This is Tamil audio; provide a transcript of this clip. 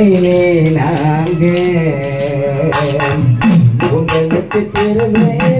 நாங்க உங்களுக்கு திருமே